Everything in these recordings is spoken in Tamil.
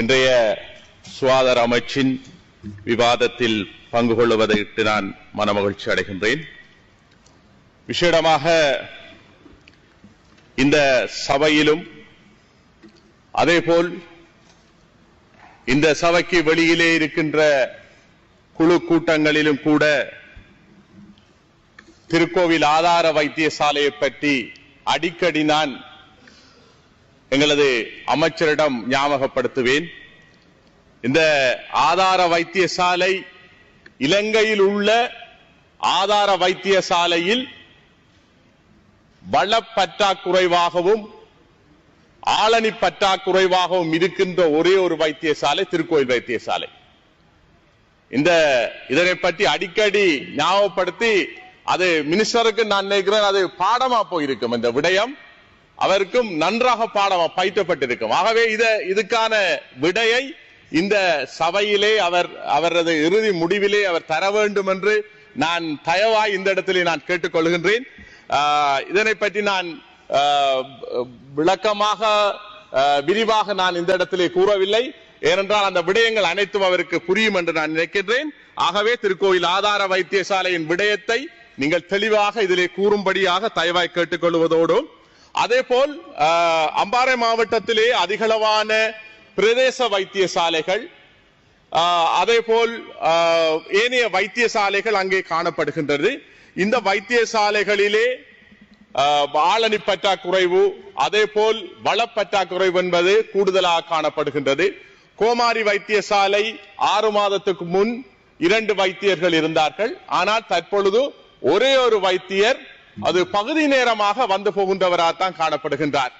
இன்றைய சுகாதார அமைச்சின் விவாதத்தில் பங்கு கொள்வதற்கு நான் மனமகிழ்ச்சி அடைகின்றேன். விசேடமாக இந்த சபையிலும் அதேபோல் இந்த சபைக்கு வெளியிலே இருக்கின்ற குழு கூட்டங்களிலும் கூட திருக்கோவில் ஆதார வைத்தியசாலையை பற்றி அடிக்கடி நான் எங்களது அமைச்சரிடம் ஞாபகப்படுத்துவேன். இந்த ஆதார வைத்தியசாலை இலங்கையில் உள்ள ஆதார வைத்தியசாலையில் வள பற்றாக்குறைவாகவும் ஆளணி பற்றாக்குறைவாகவும் இருக்கின்ற ஒரே ஒரு வைத்தியசாலை திருக்கோயில் வைத்தியசாலை. இந்த இதனை பற்றி அடிக்கடி ஞாபகப்படுத்தி அது மினிஸ்டருக்கு நான் நினைக்கிறேன் அது பாடமா போயிருக்கும். இந்த விடயம் அவருக்கும் நன்றாக பாடம் பயிற்றப்பட்டிருக்கும். ஆகவே இத இதுக்கான விடையை இந்த சபையிலே அவர் அவரது இறுதி முடிவிலே அவர் தர வேண்டும் என்று நான் தயவாய் இந்த இடத்திலே நான் கேட்டுக்கொள்கின்றேன். ஆஹ், இதனை பற்றி நான் ஆஹ், விளக்கமாக ஆஹ், விரிவாக நான் இந்த இடத்திலே கூறவில்லை. ஏனென்றால் அந்த விடயங்கள் அனைத்தும் அவருக்கு புரியும் என்று நான் நினைக்கின்றேன். ஆகவே திருக்கோயில் ஆதார வைத்தியசாலையின் விடயத்தை நீங்கள் தெளிவாக இதிலே கூறும்படியாக தயவாய் கேட்டுக்கொள்வதோடும் அதே போல் அம்பாறை மாவட்டத்திலே அதிகளவான பிரதேச வைத்தியசாலைகள் அதே போல் ஏனைய வைத்தியசாலைகள் அங்கே காணப்படுகின்றது. இந்த வைத்தியசாலைகளிலே ஆளணி பற்றாக்குறைவு அதே போல் வளப்பற்றாக்குறைவு என்பது கூடுதலாக காணப்படுகின்றது. கோமாரி வைத்தியசாலை ஆறு மாதத்துக்கு முன் இரண்டு வைத்தியர்கள் இருந்தார்கள். ஆனால் தற்பொழுது ஒரே ஒரு வைத்தியர் அது பகுதி நேரமாக வந்து போகின்றவராகத்தான் காணப்படுகின்றார்.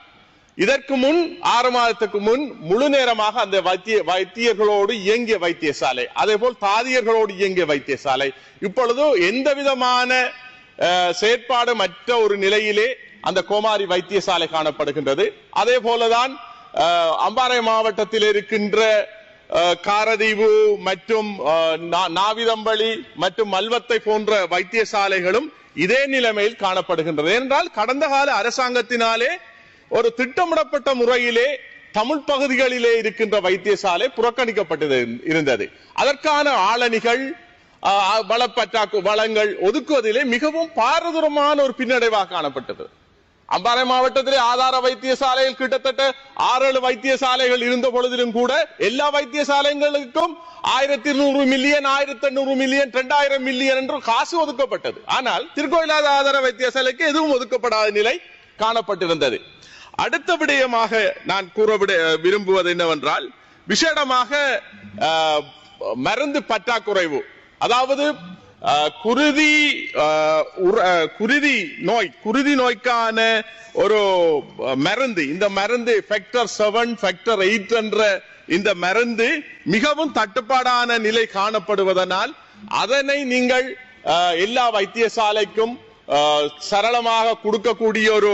இதற்கு முன் ஆறு மாதத்துக்கு முன் முழு நேரமாக அந்த வைத்திய வைத்தியர்களோடு இயங்கிய வைத்தியசாலை அதே போல் தாதியர்களோடு இயங்கிய வைத்தியசாலை. இப்பொழுது எந்த விதமான அஹ், செயற்பாடு மற்ற ஒரு நிலையிலே அந்த கோமாரி வைத்தியசாலை காணப்படுகின்றது. அதே போலதான் அம்பாறை மாவட்டத்தில் இருக்கின்ற காரதீவு மற்றும் நாவிதம்பளி மற்றும் மல்வத்தை போன்ற வைத்தியசாலைகளும் இதே நிலைமையில் காணப்படுகின்றது. என்றால் கடந்த கால அரசாங்கத்தினாலே ஒரு திட்டமிடப்பட்ட முறையிலே தமிழ் பகுதிகளிலே இருக்கின்ற வைத்தியசாலை புறக்கணிக்கப்பட்டது இருந்தது. அதற்கான ஆளணிகள் ஆஹ், வளப்பற்றாக்கு வளங்கள் ஒதுக்குவதிலே மிகவும் பாரதூரமான ஒரு பின்னடைவாக காணப்பட்டது. அம்பாறை மாவட்டத்திலே ஆதார வைத்தியசாலையில் கிட்டத்தட்ட ஆறு ஏழு வைத்தியசாலைகள் இருந்த பொழுதிலும் கூட எல்லா வைத்தியசாலைகளுக்கும் ஆயிரத்தி நூறு மில்லியன் ஆயிரத்தி எண்ணூறு மில்லியன் இரண்டாயிரம் மில்லியன் என்று காசு ஒதுக்கப்பட்டது. ஆனால் திருக்கோயிலாத ஆதார வைத்தியசாலைக்கு எதுவும் ஒதுக்கப்படாத நிலை காணப்பட்டிருந்தது. அடுத்த விடயமாக நான் கூற விரும்புவது என்னவென்றால் விசேடமாக ஆஹ், மருந்து பற்றாக்குறைவு அதாவது குருதி குருதி நோய் குருதி நோய்க்கான ஒரு மருந்து இந்த மருந்து ஃபேக்டர் செவன் ஃபேக்டர் எயிட் என்ற இந்த மருந்து மிகவும் தட்டுப்பாடான நிலை காணப்படுவதனால் அதனை நீங்கள் எல்லா வைத்தியசாலைக்கும் ஆஹ், சரளமாக கொடுக்கக்கூடிய ஒரு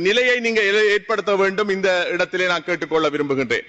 நிலையை நீங்கள் ஏற்படுத்த வேண்டும். இந்த இடத்திலே நான் கேட்டுக்கொள்ள விரும்புகின்றேன்.